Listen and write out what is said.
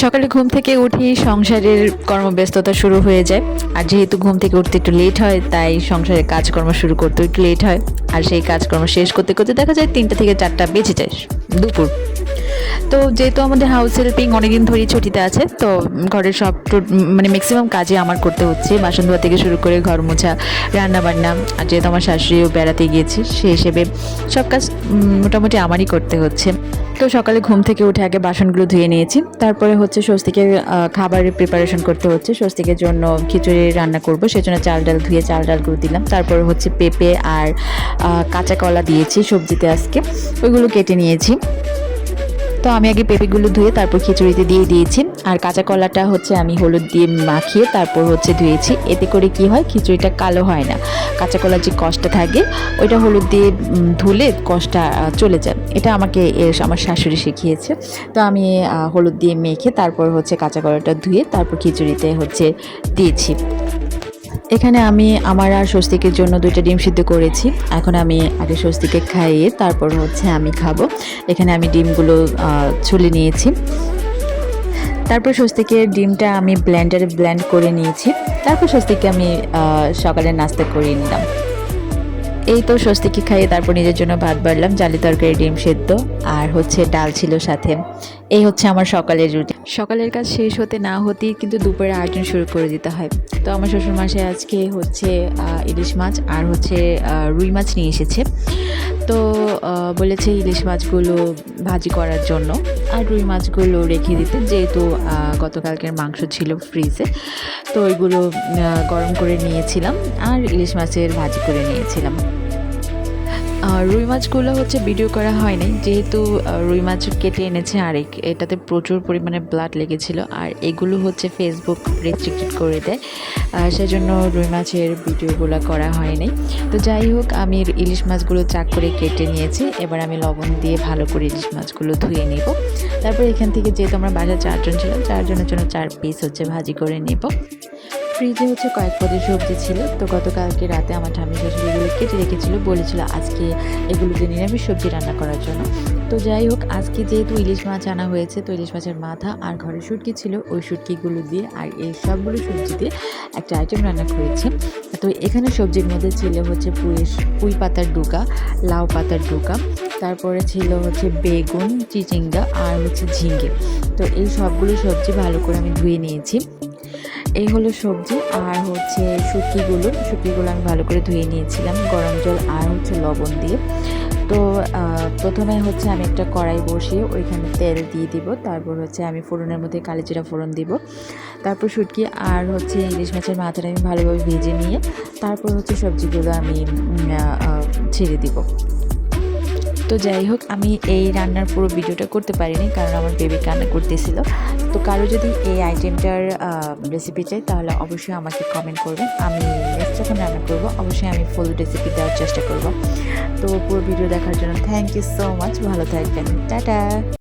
সকালে ঘুম থেকে উঠেই সংসারের কর্মব্যস্ততা শুরু হয়ে যায়। আর যেহেতু ঘুম থেকে উঠতে একটু লেট হয়, তাই সংসারের কাজকর্ম শুরু করতে একটু লেট হয়। আর সেই কাজকর্ম শেষ করতে করতে দেখা যায় তিনটা থেকে চারটা বেঁচে যায় দুপুর। তো যেহেতু আমাদের হাউস হেল্পিং অনেকদিন ধরেই ছুটিতে আছে, তো ঘরের সব মানে ম্যাক্সিমাম কাজে আমার করতে হচ্ছে। বাসন ধোয়া থেকে শুরু করে ঘর মোছা রান্না বান্না আর যেহেতু আমার শাশুড়িও বেড়াতে গিয়েছে সেই হিসেবে সব কাজ মোটামুটি আমারই করতে হচ্ছে। তো সকালে ঘুম থেকে উঠে আগে বাসনগুলো ধুয়ে নিয়েছি। তারপরে হচ্ছে স্বস্তিকে খাবারের প্রিপারেশন করতে হচ্ছে। স্বস্তিকের জন্য খিচুড়ি রান্না করব। সেজন্য চাল ডাল ধুয়ে চাল ডালগুলো দিলাম। তারপরে হচ্ছে পেঁপে আর কাঁচা কলা দিয়েছি সবজিতে আজকে। ওইগুলো কেটে নিয়েছি। তো আমি আগে পেঁপেগুলো ধুয়ে তারপর খিচুড়িতে দিয়ে দিয়েছি। আর কাঁচা কলাটা হচ্ছে আমি হলুদ দিয়ে মাখিয়ে তারপর হচ্ছে ধুয়েছি। এতে করে কি হয় খিচুড়িটা কালো হয় না। কাঁচা কলার যে কষটা থাকে ওইটা হলুদ দিয়ে ধুলে কষটা আহ, চলে যায়। এটা আমাকে আমার শাশুড়ি শিখিয়েছে। তো আমি হলুদ দিয়ে মেখে তারপর হচ্ছে কাঁচা কলাটা ধুয়ে তারপর খিচুড়িতে হচ্ছে দিয়েছি। এখানে আমি আমার আর স্বস্তিকের জন্য দুইটা ডিম সিদ্ধ করেছি। এখন আমি আগে স্বস্তিকে খাইয়ে তারপর হচ্ছে আমি খাব। এখানে আমি ডিমগুলো ছুলে নিয়েছি। তারপর স্বস্তিকের ডিমটা আমি ব্লেন্ডারে ব্ল্যান্ড করে নিয়েছি। তারপর স্বস্তিকে আমি সকালে নাস্তা করিয়ে নিলাম। এই তো স্বস্তিকে খাইয়ে তারপর নিজের জন্য ভাত বাড়লাম, জালি তরকারি ডিম সেদ্ধ, আর হচ্ছে ডাল ছিল সাথে। এই হচ্ছে আমার সকালের রুটি সকালের কাজ শেষ হতে না হতেই কিন্তু দুপুরে আয়োজন শুরু করে দিতে হয়। তো আমার শ্বশুর মাসে আজকে হচ্ছে ইলিশ মাছ আর হচ্ছে রুই মাছ নিয়ে এসেছে। তো বলেছে ইলিশ মাছগুলো ভাজি করার জন্য আর রুই মাছগুলো রেখে দিতে, যেহেতু গতকালকের মাংস ছিল ফ্রিজে তো ওইগুলো গরম করে নিয়েছিলাম আর ইলিশ মাছের ভাজি করে নিয়েছিলাম। রুই মাছগুলো হচ্ছে ভিডিও করা হয়নি। যেহেতু রুই মাছ কেটে এনেছে আরেক। এটাতে প্রচুর পরিমাণে ব্লাড লেগেছিল। আর এগুলো হচ্ছে ফেসবুক রেস্ট্রিক্টেড করে দেয়। সেজন্য রুই মাছের ভিডিওগুলো করা হয়নি। তো যাই হোক, আমি ইলিশ মাছগুলো চাক করে কেটে নিয়েছি। এবার আমি লবণ দিয়ে ভালো করে ইলিশ মাছগুলো ধুয়ে নেব। তারপর এখান থেকে যেহেতু আমরা বাসায় চারজন ছিলাম, চারজনের জন্য চার পিস হচ্ছে ভাজি করে নেব। ফ্রিজে হচ্ছে কয়েক পদের সবজি ছিল, তো গতকালকে রাতে আমার ঠাম্মি শাশুড়ি এগুলো কেটে রেখেছিল, বলেছিল আজকে এগুলো দিয়ে নিরামিষ সবজি রান্না করার জন্য। তো যাই হোক, আজকে যেহেতু ইলিশ মাছ আনা হয়েছে, তো ইলিশ মাছের মাথা আর ঘরে শুটকি ছিল, ওই শুটকিগুলো দিয়ে আর এই সবগুলো সবজি দিয়ে একটা আইটেম রান্না করেছি। তো এখানে সবজির মধ্যে ছিল হচ্ছে পুঁই পুঁই পাতার ডুকা, লাউ পাতার ডুকা, তারপরে ছিল হচ্ছে বেগুন, চিচিঙ্গা আর হচ্ছে ঝিঙ্গে। তো এই সবগুলো সবজি ভালো করে আমি ধুয়ে নিয়েছি। এই হলো সবজি, আর হচ্ছে শুটকিগুলো। শুটকিগুলো আমি ভালো করে ধুয়ে নিয়েছিলাম, গরম জল আর হচ্ছে লবণ দিয়ে। তো প্রথমে হচ্ছে আমি একটা কড়াই বসিয়ে ওইখানে তেল দিয়ে দিব। তারপর হচ্ছে আমি ফোড়নের মধ্যে কালিজিরা ফোড়ন দিব। তারপর শুটকি আর হচ্ছে ইলিশ মাছের মাথাটা আমি ভালোভাবে ভেজে নিয়ে তারপর হচ্ছে সবজিগুলো আমি ছেড়ে দিব। তো যাই হোক, আমি এই রান্নার পুরো ভিডিওটা করতে পারিনি কারণ আমার বেবি কান্না করতেছিল। তো কারও যদি এই আইটেমটার রেসিপি চাই, তাহলে অবশ্যই আমাকে কমেন্ট করবেন আমি নেক্সট যখন রান্না করব, অবশ্যই আমি ফুল রেসিপি দেওয়ার চেষ্টা করব। তো পুরো ভিডিও দেখার জন্য থ্যাংক ইউ সো মাচ ভালো থাকবেন। টাটা!